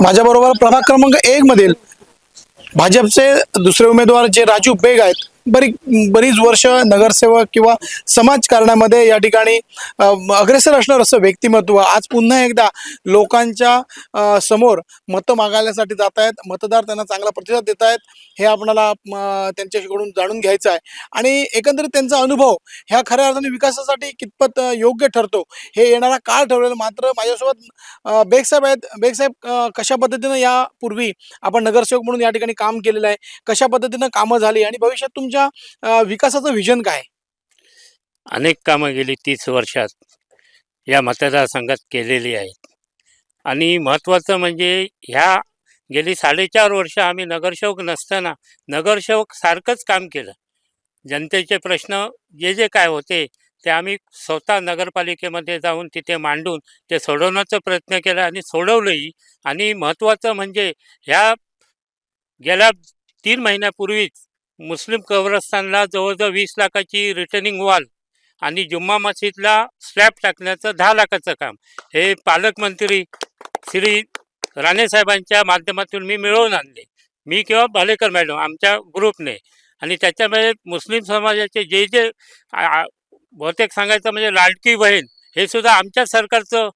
माझ्याबरोबर प्रभाग क्रमांक एक मधील भाजपचे दुसरे उमेदवार जे राजू बेग आहेत बरी बरीच वर्ष नगरसेवक किंवा समाजकारणामध्ये या ठिकाणी अग्रेसर असणार असं व्यक्तिमत्व आज पुन्हा एकदा लोकांच्या समोर मतं मागायसाठी जात आहेत मतदार त्यांना चांगला प्रतिसाद देत आहेत हे आपणाला त्यांच्याकडून जाणून घ्यायचं आहे. आणि एकंदरीत त्यांचा अनुभव ह्या खऱ्या अर्थाने विकासासाठी कितपत योग्य ठरतो हे येणारा काळ ठरवेल. मात्र माझ्यासोबत बेगसाहेब आहेत. बेगसाहेब कशा पद्धतीनं यापूर्वी आपण नगरसेवक म्हणून या ठिकाणी काम केलेलं आहे? कशा पद्धतीनं कामं झाली? आणि भविष्यात तुमच्या तुमच्या विकासाचं व्हिजन काय? अनेक कामं गेली तीस वर्षात. या मतदारसंघात केलेली आहेत. आणि महत्त्वाचं म्हणजे ह्या गेली साडेचार वर्ष आम्ही नगरसेवक नसताना नगरसेवक सारखंच काम केलं. जनतेचे प्रश्न जे जे काय होते ते आम्ही स्वतः नगरपालिकेमध्ये जाऊन तिथे मांडून ते सोडवण्याचा प्रयत्न केला आणि सोडवलंही. आणि महत्त्वाचं म्हणजे ह्या गेल्या तीन महिन्यापूर्वीच मुस्लिम कब्रस्तानला जवळजवळ वीस लाखाची रिटर्निंग वॉल आणि जुम्मा मशीदला स्लॅब टाकण्याचं दहा लाखाचं काम. हे पालकमंत्री श्री राणेसाहेबांच्या माध्यमातून मी मिळवून आणले. मी किंवा भालेकर मॅडम आमच्या ग्रुपने. आणि त्याच्यामध्ये मुस्लिम समाजाचे जे जे बहुतेक सांगायचं म्हणजे लाडकी बहीण हे सुद्धा आमच्या सरकारचं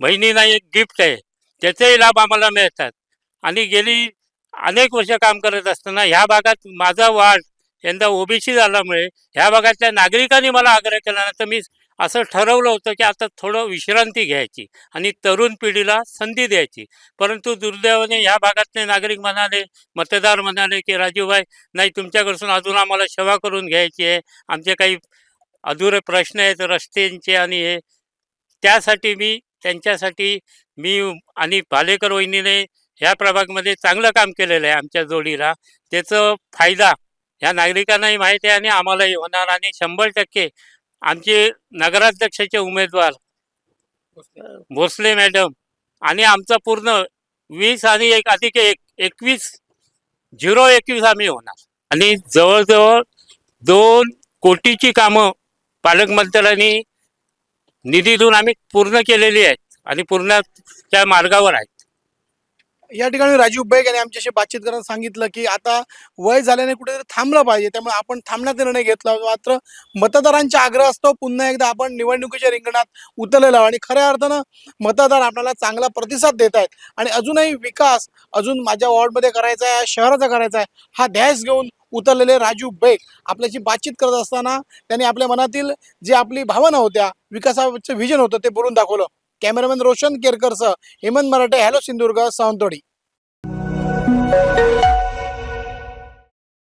बहिणीला एक गिफ्ट आहे. त्याचेही लाभ आम्हाला मिळतात. आणि गेली अनेक वर्ष काम करत असताना ह्या भागात माझा वाढ यंदा ओबीसी झाल्यामुळे ह्या भागातल्या नागरिकांनी मला आग्रह केला मी असं ठरवलं होतं की आता थोडं विश्रांती घ्यायची आणि तरुण पिढीला संधी द्यायची. परंतु दुर्दैवाने ह्या भागातले नागरिक म्हणाले मतदार म्हणाले की राजूभाई नाही तुमच्याकडसून अजून आम्हाला सेवा करून घ्यायची आहे. आमचे काही अधुरे प्रश्न आहेत रस्त्यांचे आणि हे. त्यासाठी मी त्यांच्यासाठी मी आणि भालेकर वहिनीने ह्या प्रभागमध्ये चांगलं काम केलेलं आहे आमच्या जोडीला. त्याचं फायदा ह्या नागरिकांनाही माहिती आहे आणि आम्हालाही होणार आणि शंभर टक्के आमचे नगराध्यक्षाचे उमेदवार भोसले मॅडम आणि आमचा पूर्ण वीस आणि एक अधिक एक एकवीस झिरो एकवीस आम्ही होणार. आणि जवळजवळ दोन कोटीची कामं पालकमंत्र्यांनी निधीतून आम्ही पूर्ण केलेली आहेत आणि पूर्णच्या मार्गावर आहेत. या ठिकाणी राजीव बेग यांनी आमच्याशी बातचीत करताना सांगितलं की आता वय झाल्याने कुठेतरी थांबलं पाहिजे. त्यामुळे आपण थांबण्याचा निर्णय घेतला. मात्र मतदारांच्या आग्रह असतो पुन्हा एकदा आपण निवडणुकीच्या रिंगणात उतरलेलो आणि खऱ्या अर्थानं मतदार आपल्याला चांगला प्रतिसाद देत आहेत. आणि अजूनही विकास अजून माझ्या वॉर्डमध्ये करायचा आहे शहराचा करायचा आहे हा ध्यास घेऊन उतरलेले राजू बेग आपल्याशी बातचीत करत असताना त्यांनी आपल्या मनातील जी आपली भावना होत्या विकासाचं व्हिजन होतं ते बोलून दाखवलं. कॅमेरामॅन रोशन केरकरसह हेमंत मराठे हॅलो सिंधुदुर्ग सावंतवाडी.